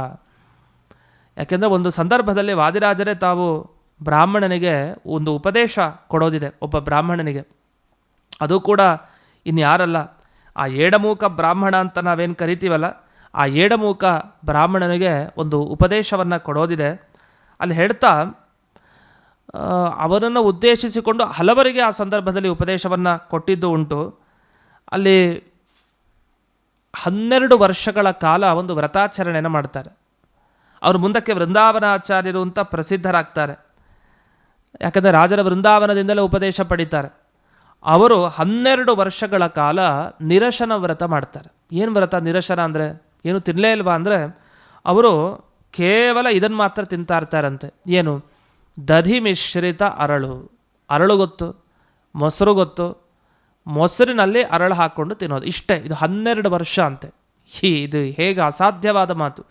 ಯಾಕೆಂದರೆ ಒಂದು ಸಂದರ್ಭದಲ್ಲಿ ವಾದಿರಾಜರೇ ತಾವು ಬ್ರಾಹ್ಮಣನಿಗೆ ಒಂದು ಉಪದೇಶ ಕೊಡೋದಿದೆ, ಒಬ್ಬ ಬ್ರಾಹ್ಮಣನಿಗೆ. ಅದು ಕೂಡ ಇನ್ಯಾರಲ್ಲ, ಆ ಏಡಮೂಕ ಬ್ರಾಹ್ಮಣ ಅಂತ ನಾವೇನು ಕರಿತೀವಲ್ಲ, ಆ ಏಡಮೂಕ ಬ್ರಾಹ್ಮಣನಿಗೆ ಒಂದು ಉಪದೇಶವನ್ನು ಕೊಡೋದಿದೆ. ಅಲ್ಲಿ ಹೇಳ್ತಾ ಅವರನ್ನು ಉದ್ದೇಶಿಸಿಕೊಂಡು ಹಲವರಿಗೆ ಆ ಸಂದರ್ಭದಲ್ಲಿ ಉಪದೇಶವನ್ನು ಕೊಟ್ಟಿದ್ದು ಉಂಟು. ಅಲ್ಲಿ ಹನ್ನೆರಡು ವರ್ಷಗಳ ಕಾಲ ಒಂದು ವ್ರತಾಚರಣೆಯನ್ನು ಮಾಡ್ತಾರೆ. ಅವರು ಮುಂದಕ್ಕೆ ವೃಂದಾವನಾಚಾರ್ಯರು ಅಂತ ಪ್ರಸಿದ್ಧರಾಗ್ತಾರೆ. ಯಾಕಂದರೆ ರಾಜರ ವೃಂದಾವನದಿಂದಲೇ ಉಪದೇಶ ಪಡಿತಾರೆ. ಅವರು ಹನ್ನೆರಡು ವರ್ಷಗಳ ಕಾಲ ನಿರಶನ ವ್ರತ ಮಾಡ್ತಾರೆ. ಏನು ವ್ರತ ನಿರಶನ ಅಂದರೆ? ಏನು ತಿನ್ನಲೇ ಇಲ್ವಾ ಅಂದರೆ, ಅವರು ಕೇವಲ ಇದನ್ನು ಮಾತ್ರ ತಿಂತಾ ಇರ್ತಾರಂತೆ. ಏನು? ದಧಿ ಮಿಶ್ರಿತ ಅರಳು. ಅರಳು ಗೊತ್ತು, ಮೊಸರು ಗೊತ್ತು ಮೊಸರಿನಲ್ಲಿ ಅರಳು ಹಾಕ್ಕೊಂಡು ತಿನ್ನೋದು. ಇಷ್ಟೇ, ಇದು ಹನ್ನೆರಡು ವರ್ಷ ಅಂತೆ. ಇದು ಹೇಗೆ ಅಸಾಧ್ಯವಾದ ಮಾತು.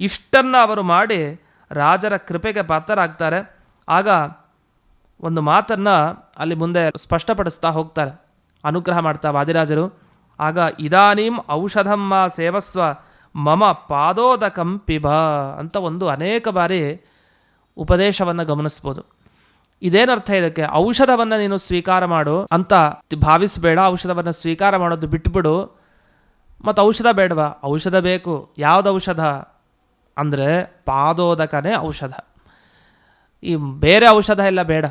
ಇಷ್ಟನ್ನು ಅವರು ಮಾಡಿ ರಾಜರ ಕೃಪೆಗೆ ಪಾತ್ರರಾಗ್ತಾರೆ. ಆಗ ಒಂದು ಮಾತನ್ನು ಅಲ್ಲಿ ಮುಂದೆ ಸ್ಪಷ್ಟಪಡಿಸ್ತಾ ಹೋಗ್ತಾರೆ. ಅನುಗ್ರಹ ಮಾಡ್ತಾ ವಾದಿರಾಜರು. ಆಗ, ಇದಾನೀಂ ಔಷಧಮ್ಮ ಸೇವಸ್ವ ಮಮ ಪಾದೋದಕಂ ಪಿಬ ಅಂತ ಒಂದು ಅನೇಕ ಬಾರಿ ಉಪದೇಶವನ್ನು ಗಮನಿಸ್ಬೋದು. ಇದೇನರ್ಥ ಇದಕ್ಕೆ? ಔಷಧವನ್ನು ನೀನು ಸ್ವೀಕಾರ ಮಾಡು ಅಂತ ಭಾವಿಸಬೇಡ. ಔಷಧವನ್ನು ಸ್ವೀಕಾರ ಮಾಡೋದು ಬಿಟ್ಬಿಡು. ಮತ್ತು ಔಷಧ ಬೇಡವಾ? ಔಷಧ ಬೇಕು. ಯಾವ್ದು ಔಷಧ? ಅಂದರೆ ಪಾದೋದಕನೇ ಔಷಧ. ಈ ಬೇರೆ ಔಷಧ ಎಲ್ಲ ಬೇಡ.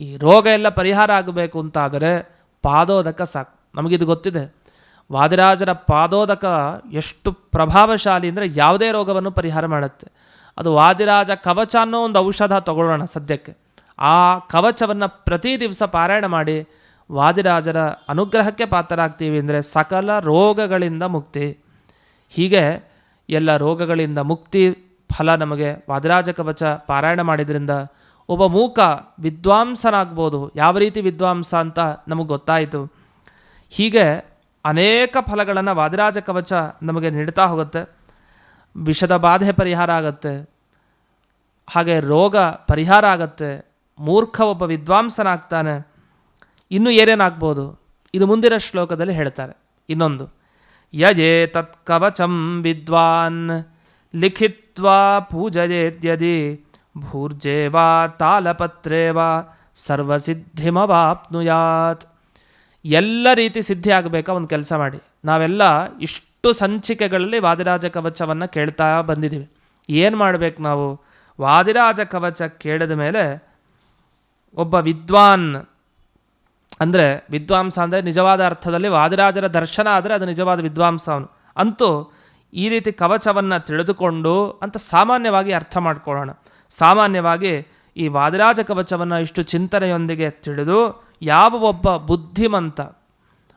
ಈ ರೋಗ ಎಲ್ಲ ಪರಿಹಾರ ಆಗಬೇಕು ಅಂತಾದರೆ ಪಾದೋದಕ ಸಾಕು. ನಮಗಿದು ಗೊತ್ತಿದೆ. ವಾದಿರಾಜರ ಪಾದೋದಕ ಎಷ್ಟು ಪ್ರಭಾವಶಾಲಿ ಅಂದರೆ ಯಾವುದೇ ರೋಗವನ್ನು ಪರಿಹಾರ ಮಾಡುತ್ತೆ. ಅದು ವಾದಿರಾಜ ಕವಚ ಅನ್ನೋ ಒಂದು ಔಷಧ ತಗೊಳ್ಳೋಣ ಸದ್ಯಕ್ಕೆ. ಆ ಕವಚವನ್ನು ಪ್ರತಿ ದಿವಸ ಪಾರಾಯಣ ಮಾಡಿ ವಾದಿರಾಜರ ಅನುಗ್ರಹಕ್ಕೆ ಪಾತ್ರರಾಗ್ತೀವಿ ಅಂದರೆ ಸಕಲ ರೋಗಗಳಿಂದ ಮುಕ್ತಿ. ಹೀಗೆ ಎಲ್ಲ ರೋಗಗಳಿಂದ ಮುಕ್ತಿ ಫಲ ನಮಗೆ ವಾದಿರಾಜ ಕವಚ ಪಾರಾಯಣ ಮಾಡಿದ್ರಿಂದ ಒಬ್ಬ ಮೂಕ ವಿದ್ವಾಂಸನಾಗ್ಬೋದು. ಯಾವ ರೀತಿ ವಿದ್ವಾಂಸ ಅಂತ ನಮಗೆ ಗೊತ್ತಾಯಿತು. ಹೀಗೆ ಅನೇಕ ಫಲಗಳನ್ನು ವಾದಿರಾಜ ಕವಚ ನಮಗೆ ನೀಡ್ತಾ ಹೋಗುತ್ತೆ. ವಿಷದ ಬಾಧೆ ಪರಿಹಾರ ಆಗುತ್ತೆ. ಹಾಗೆ ರೋಗ ಪರಿಹಾರ ಆಗತ್ತೆ. ಮೂರ್ಖ ಒಬ್ಬ ವಿದ್ವಾಂಸನಾಗ್ತಾನೆ, ಇನ್ನು ಏನೇನಾಗ್ಬೋದು? ಇದು ಮುಂದಿನ ಶ್ಲೋಕದಲ್ಲಿ ಹೇಳ್ತಾರೆ. ಇನ್ನೊಂದು, ಯಜೇ ತತ್ ಕವಚಂ ವಿದ್ವಾನ್ ಲಿಖಿತ್ವಾ ಪೂಜಯೇದ್ಯದಿ ಭೂರ್ಜೇವಾ ತಾಲಪತ್ರೇವಾ ಸರ್ವಸಿದ್ಧಿಮವಾಪ್ನುಯಾತ್. ಎಲ್ಲ ರೀತಿ ಸಿದ್ಧಿ ಆಗಬೇಕಾ? ಒಂದು ಕೆಲಸ ಮಾಡಿ. ನಾವೆಲ್ಲ ಇಷ್ಟು ಸಂಚಿಕೆಗಳಲ್ಲಿ ವಾದಿರಾಜ ಕವಚವನ್ನು ಕೇಳ್ತಾ ಬಂದಿದ್ದೀವಿ. ಏನು ಮಾಡಬೇಕು ನಾವು? ವಾದಿರಾಜ ಕವಚ ಕೇಳಿದ ಮೇಲೆ ಒಬ್ಬ ವಿದ್ವಾನ್, ಅಂದರೆ ವಿದ್ವಾಂಸ ಅಂದರೆ ನಿಜವಾದ ಅರ್ಥದಲ್ಲಿ ವಾದಿರಾಜರ ದರ್ಶನ ಆದರೆ ಅದು ನಿಜವಾದ ವಿದ್ವಾಂಸ ಅವನು. ಅಂತೂ ಈ ರೀತಿ ಕವಚವನ್ನು ತಿಳಿದುಕೊಂಡು ಅಂತ ಸಾಮಾನ್ಯವಾಗಿ ಅರ್ಥ ಮಾಡ್ಕೊಳ್ಳೋಣ. ಸಾಮಾನ್ಯವಾಗಿ ಈ ವಾದಿರಾಜ ಕವಚವನ್ನು ಇಷ್ಟು ಚಿಂತನೆಯೊಂದಿಗೆ ತಿಳಿದು ಯಾವ ಒಬ್ಬ ಬುದ್ಧಿಮಂತ,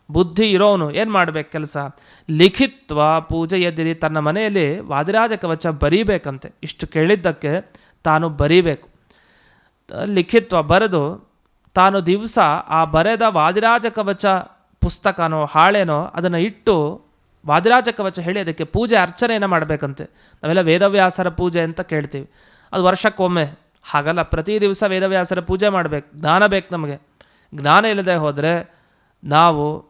ಬುದ್ಧಿ ಇರೋನು ಏನು ಮಾಡಬೇಕು ಕೆಲಸ? ಲಿಖಿತ್ವ ಪೂಜೆ ಎದ್ದಿರಿ ತನ್ನ ಮನೆಯಲ್ಲಿ ವಾದಿರಾಜ ಕವಚ ಬರೀಬೇಕಂತೆ. ಇಷ್ಟು ಕೇಳಿದ್ದಕ್ಕೆ ತಾನು ಬರೀಬೇಕು. ಲಿಖಿತ್ವ ಬರೆದು ತಾನು ದಿವಸ ಆ ಬರೆದ ವಾದಿರಾಜ ಕವಚ ಪುಸ್ತಕನೋ ಹಾಳೆನೋ ಅದನ್ನು ಇಟ್ಟು ವಾದಿರಾಜ ಕವಚ ಹೇಳಿ ಅದಕ್ಕೆ ಪೂಜೆ ಅರ್ಚನೆಯನ್ನು ಮಾಡಬೇಕಂತೆ. ನಾವೆಲ್ಲ ವೇದವ್ಯಾಸರ ಪೂಜೆ ಅಂತ ಕೇಳ್ತೀವಿ. ಅದು ವರ್ಷಕ್ಕೊಮ್ಮೆ. ಹಾಗಲ್ಲ, ಪ್ರತಿ ದಿವಸ ವೇದವ್ಯಾಸರ ಪೂಜೆ ಮಾಡಬೇಕು. ಜ್ಞಾನ ಬೇಕು ನಮಗೆ. ಜ್ಞಾನ ಇಲ್ಲದೆ ಹೋದರೆ ನಾವು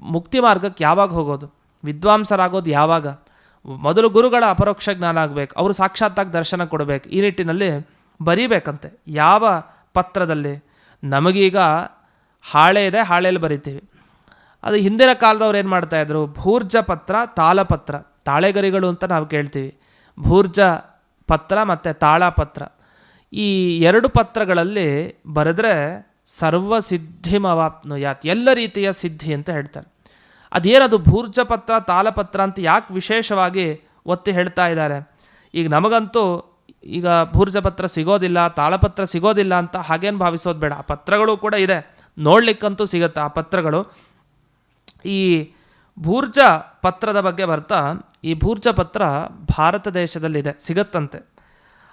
ಮುಕ್ತಿ ಮಾರ್ಗಕ್ಕೆ ಯಾವಾಗ ಹೋಗೋದು? ವಿದ್ವಾಂಸರಾಗೋದು ಯಾವಾಗ? ಮೊದಲು ಗುರುಗಳ ಅಪರೋಕ್ಷ ಜ್ಞಾನ ಆಗಬೇಕು. ಅವರು ಸಾಕ್ಷಾತ್ತಾಗಿ ದರ್ಶನ ಕೊಡಬೇಕು. ಈ ನಿಟ್ಟಿನಲ್ಲಿ ಬರೀಬೇಕಂತೆ. ಯಾವ ಪತ್ರದಲ್ಲಿ? ನಮಗೀಗ ಹಾಳೆ ಇದೆ, ಹಾಳೆಯಲ್ಲಿ ಬರಿತೀವಿ. ಅದು ಹಿಂದಿನ ಕಾಲದವ್ರು ಏನು ಮಾಡ್ತಾಯಿದ್ರು ಭೂರ್ಜ ಪತ್ರ ತಾಳಪತ್ರ ತಾಳೆಗರಿಗಳು ಅಂತ ನಾವು ಕೇಳ್ತೀವಿ. ಭೂರ್ಜ ಪತ್ರ ಮತ್ತು ತಾಳಪತ್ರ ಈ ಎರಡು ಪತ್ರಗಳಲ್ಲಿ ಬರೆದ್ರೆ ಸರ್ವ ಸಿದ್ಧಿಮವಾಪ್ನುಯಾತ್ ಎಲ್ಲ ರೀತಿಯ ಸಿದ್ಧಿ ಅಂತ ಹೇಳ್ತಾರೆ. ಅದೇನದು ಭೂರ್ಜ ಪತ್ರ ತಾಳಪತ್ರ ಅಂತ ಯಾಕೆ ವಿಶೇಷವಾಗಿ ಒತ್ತಿ ಹೇಳ್ತಾ ಇದ್ದಾರೆ? ಈಗ ನಮಗಂತೂ ಈಗ ಭೂರ್ಜ ಪತ್ರ ಸಿಗೋದಿಲ್ಲ, ತಾಳಪತ್ರ ಸಿಗೋದಿಲ್ಲ ಅಂತ ಹಾಗೇನು ಭಾವಿಸೋದು ಬೇಡ. ಆ ಪತ್ರಗಳು ಕೂಡ ಇದೆ. ನೋಡ್ಲಿಕ್ಕಂತೂ ಸಿಗುತ್ತೆ ಆ ಪತ್ರಗಳು? ಈ ಭೂರ್ಜ ಪತ್ರದ ಬಗ್ಗೆ ಬರ್ತಾ, ಈ ಭೂರ್ಜ ಪತ್ರ ಭಾರತ ದೇಶದಲ್ಲಿದೆ, ಸಿಗತ್ತಂತೆ.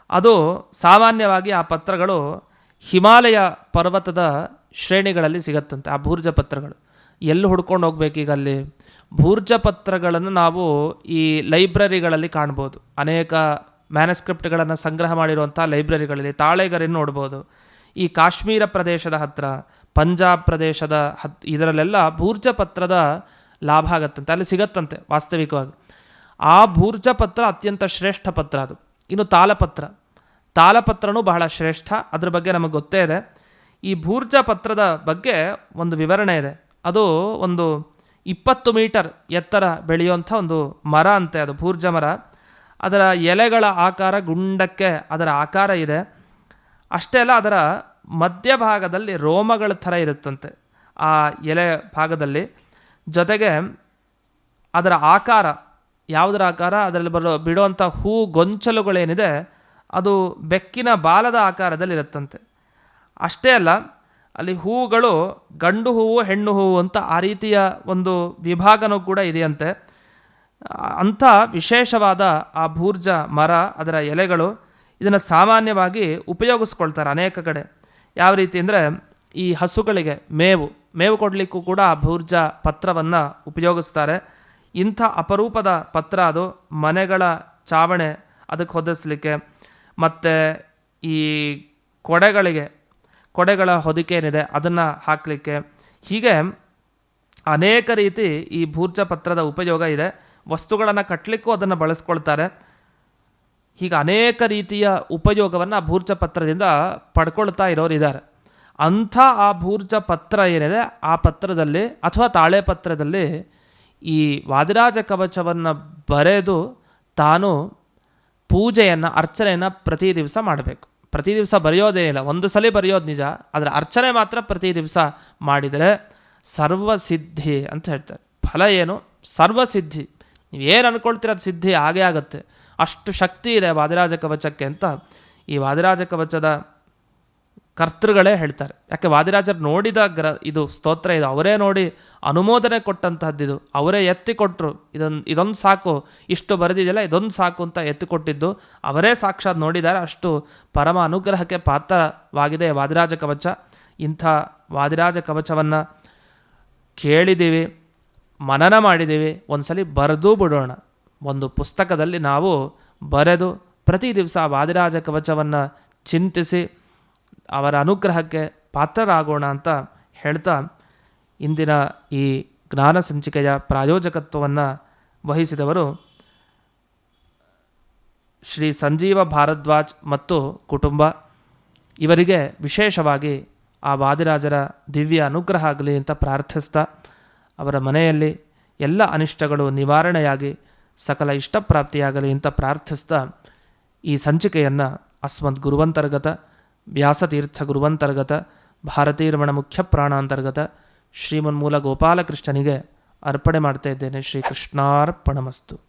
ಅದು ಸಾಮಾನ್ಯವಾಗಿ ಆ ಪತ್ರಗಳು ಹಿಮಾಲಯ ಪರ್ವತದ ಶ್ರೇಣಿಗಳಲ್ಲಿ ಸಿಗತ್ತಂತೆ, ಆ ಭೂರ್ಜ ಪತ್ರಗಳು. ಎಲ್ಲಿ ಹುಡ್ಕೊಂಡು ಈಗ ಅಲ್ಲಿ? ಭೂರ್ಜ ಪತ್ರಗಳನ್ನು ನಾವು ಈ ಲೈಬ್ರರಿಗಳಲ್ಲಿ ಕಾಣ್ಬೋದು. ಅನೇಕ ಮ್ಯಾನಸ್ಕ್ರಿಪ್ಟ್ಗಳನ್ನು ಸಂಗ್ರಹ ಮಾಡಿರುವಂಥ ಲೈಬ್ರರಿಗಳಲ್ಲಿ ತಾಳೆಗರಿನ ನೋಡ್ಬೋದು. ಈ ಕಾಶ್ಮೀರ ಪ್ರದೇಶದ ಹತ್ತಿರ ಪಂಜಾಬ್ ಪ್ರದೇಶದ ಹತ್, ಇದರಲ್ಲೆಲ್ಲ ಭೂರ್ಜ ಪತ್ರದ ಲಾಭ ಆಗತ್ತಂತೆ, ಅಲ್ಲಿ ಸಿಗತ್ತಂತೆ ವಾಸ್ತವಿಕವಾಗಿ. ಆ ಭೂರ್ಜ ಪತ್ರ ಅತ್ಯಂತ ಶ್ರೇಷ್ಠ ಪತ್ರ ಅದು. ಇನ್ನು ತಾಲಪತ್ರ ತಾಲಪತ್ರನೂ ಬಹಳ ಶ್ರೇಷ್ಠ, ಅದ್ರ ಬಗ್ಗೆ ನಮಗೆ ಗೊತ್ತೇ ಇದೆ. ಈ ಭೂರ್ಜ ಪತ್ರದ ಬಗ್ಗೆ ಒಂದು ವಿವರಣೆ ಇದೆ. ಅದು ಒಂದು ಇಪ್ಪತ್ತು ಮೀಟರ್ ಎತ್ತರ ಬೆಳೆಯುವಂಥ ಒಂದು ಮರ ಅಂತೆ ಅದು, ಭೂರ್ಜ ಮರ. ಅದರ ಎಲೆಗಳ ಆಕಾರ ಗುಂಡಕ್ಕೆ ಅದರ ಆಕಾರ ಇದೆ. ಅಷ್ಟೇ ಅಲ್ಲ, ಅದರ ಮಧ್ಯಭಾಗದಲ್ಲಿ ರೋಮಗಳ ಥರ ಇರುತ್ತಂತೆ. ಆ ಎಲೆ ಭಾಗದಲ್ಲಿ ಜೊತೆಗೆ ಅದರ ಆಕಾರ, ಯಾವುದರ ಆಕಾರ? ಅದರಲ್ಲಿ ಬರೋ, ಬಿಡುವಂಥ ಹೂ ಗೊಂಚಲುಗಳೇನಿದೆ, ಅದು ಬೆಕ್ಕಿನ ಬಾಲದ ಆಕಾರದಲ್ಲಿರುತ್ತಂತೆ ಅಷ್ಟೇ ಅಲ್ಲ, ಅಲ್ಲಿ ಹೂಗಳು ಗಂಡು ಹೂವು, ಹೆಣ್ಣು ಹೂವು ಅಂತ ಆ ರೀತಿಯ ಒಂದು ವಿಭಾಗನೂ ಕೂಡ ಇದೆಯಂತೆ. ಅಂಥ ವಿಶೇಷವಾದ ಆ ಭೂರ್ಜ ಮರ, ಅದರ ಎಲೆಗಳು ಇದನ್ನು ಸಾಮಾನ್ಯವಾಗಿ ಉಪಯೋಗಿಸ್ಕೊಳ್ತಾರೆ ಅನೇಕ ಕಡೆ. ಯಾವ ರೀತಿ ಅಂದರೆ ಈ ಹಸುಗಳಿಗೆ ಮೇವು ಮೇವು ಕೊಡಲಿಕ್ಕೂ ಕೂಡ ಆ ಭೂರ್ಜ ಪತ್ರವನ್ನು ಉಪಯೋಗಿಸ್ತಾರೆ. ಇಂಥ ಅಪರೂಪದ ಪತ್ರ ಅದು, ಮನೆಗಳ ಚಾವಣೆ ಅದಕ್ಕೆ ಹೊದಿಸ್ಲಿಕ್ಕೆ. ಮತ್ತು ಈ ಕೊಡೆಗಳಿಗೆ, ಕೊಡೆಗಳ ಹೊದಿಕೆ ಏನಿದೆ ಅದನ್ನು ಹಾಕಲಿಕ್ಕೆ. ಹೀಗೆ ಅನೇಕ ರೀತಿ ಈ ಭೂರ್ಜ ಪತ್ರದ ಉಪಯೋಗ ಇದೆ. ವಸ್ತುಗಳನ್ನು ಕಟ್ಟಲಿಕ್ಕೂ ಅದನ್ನು ಬಳಸ್ಕೊಳ್ತಾರೆ. ಹೀಗೆ ಅನೇಕ ರೀತಿಯ ಉಪಯೋಗವನ್ನು ಭೂರ್ಜ ಪತ್ರದಿಂದ ಪಡ್ಕೊಳ್ತಾ ಇರೋರು ಇದ್ದಾರೆ ಅಂಥ ಆ ಭೂರ್ಜ ಪತ್ರ ಏನಿದೆ, ಆ ಪತ್ರದಲ್ಲಿ ಅಥವಾ ತಾಳೆ ಪತ್ರದಲ್ಲಿ ಈ ವಾದಿರಾಜ ಕವಚವನ್ನು ಬರೆದು ತಾನು ಪೂಜೆಯನ್ನು, ಅರ್ಚನೆಯನ್ನು ಪ್ರತಿ ದಿವಸ ಮಾಡಬೇಕು. ಪ್ರತಿ ದಿವಸ ಬರೆಯೋದೇನಿಲ್ಲ ಒಂದು ಸಲ ಬರೆಯೋದು ನಿಜ, ಆದರೆ ಅರ್ಚನೆ ಮಾತ್ರ ಪ್ರತಿ ದಿವಸ ಮಾಡಿದರೆ ಸರ್ವಸಿದ್ಧಿ ಅಂತ ಹೇಳ್ತಾರೆ. ಫಲ ಏನು? ಸರ್ವಸಿದ್ಧಿ. ನೀವು ಏನು ಅನ್ಕೊಳ್ತೀರ ಅದು ಸಿದ್ಧಿ ಆಗೇ ಆಗುತ್ತೆ. ಅಷ್ಟು ಶಕ್ತಿ ಇದೆ ವಾದಿರಾಜ ಕವಚಕ್ಕೆ ಅಂತ ಈ ವಾದಿರಾಜ ಕವಚದ ಕರ್ತೃಗಳೇ ಹೇಳ್ತಾರೆ. ಯಾಕೆ ವಾದಿರಾಜರು ನೋಡಿದ ಗ್ರ ಇದು ಸ್ತೋತ್ರ ಇದು ಅವರೇ ನೋಡಿ ಅನುಮೋದನೆ ಕೊಟ್ಟಂತಹದ್ದಿದು ಅವರೇ ಎತ್ತಿಕೊಟ್ರು ಇದೊಂದು ಇದೊಂದು ಸಾಕು. ಇಷ್ಟು ಬರೆದಿದೆಯಲ್ಲ, ಇದೊಂದು ಸಾಕು ಅಂತ ಎತ್ತಿ ಕೊಟ್ಟಿದ್ದು ಅವರೇ ಸಾಕ್ಷಾತ್ ನೋಡಿದ್ದಾರೆ. ಅಷ್ಟು ಪರಮ ಅನುಗ್ರಹಕ್ಕೆ ಪಾತ್ರವಾಗಿದೆ ವಾದಿರಾಜ ಕವಚ. ಇಂಥ ವಾದಿರಾಜ ಕವಚವನ್ನು ಕೇಳಿದ್ದೀವಿ. ಮನನ ಮಾಡಿದ್ದೀವಿ, ಒಂದ್ಸಲಿ ಬರೆದು ಬಿಡೋಣ. ಒಂದು ಪುಸ್ತಕದಲ್ಲಿ ನಾವು ಬರೆದು ಪ್ರತಿ ದಿವಸ ವಾದಿರಾಜ ಕವಚವನ್ನು ಚಿಂತಿಸಿ ಅವರ ಅನುಗ್ರಹಕ್ಕೆ ಪಾತ್ರರಾಗೋಣ ಅಂತ ಹೇಳ್ತಾ ಇಂದಿನ ಈ ಜ್ಞಾನ ಸಂಚಿಕೆಯ ಪ್ರಾಯೋಜಕತ್ವವನ್ನು ವಹಿಸಿದವರು ಶ್ರೀ ಸಂಜೀವ ಭಾರದ್ವಾಜ್ ಮತ್ತು ಕುಟುಂಬ. ಇವರಿಗೆ ವಿಶೇಷವಾಗಿ ಆ ವಾದಿರಾಜರ ದಿವ್ಯ ಅನುಗ್ರಹ ಆಗಲಿ ಅಂತ ಪ್ರಾರ್ಥಿಸ್ತಾ ಅವರ ಮನೆಯಲ್ಲಿ ಎಲ್ಲ ಅನಿಷ್ಟಗಳು ನಿವಾರಣೆಯಾಗಿ ಸಕಲ ಇಷ್ಟಪ್ರಾಪ್ತಿಯಾಗಲಿ ಅಂತ ಪ್ರಾರ್ಥಿಸ್ತಾ ಈ ಸಂಚಿಕೆಯನ್ನು ಅಸ್ಮದ್ ಗುರುವಂತರ್ಗತ, ವ್ಯಾಸತೀರ್ಥ ಗುರುವಂತರ್ಗತ, ಭಾರತೀರಮಣ ಮುಖ್ಯ ಪ್ರಾಣಾಂತರ್ಗತ ಶ್ರೀಮನ್ಮೂಲ ಗೋಪಾಲಕೃಷ್ಣನಿಗೆ ಅರ್ಪಣೆ ಮಾಡ್ತಾ ಇದ್ದೇನೆ. ಶ್ರೀ ಕೃಷ್ಣಾರ್ಪಣಮಸ್ತು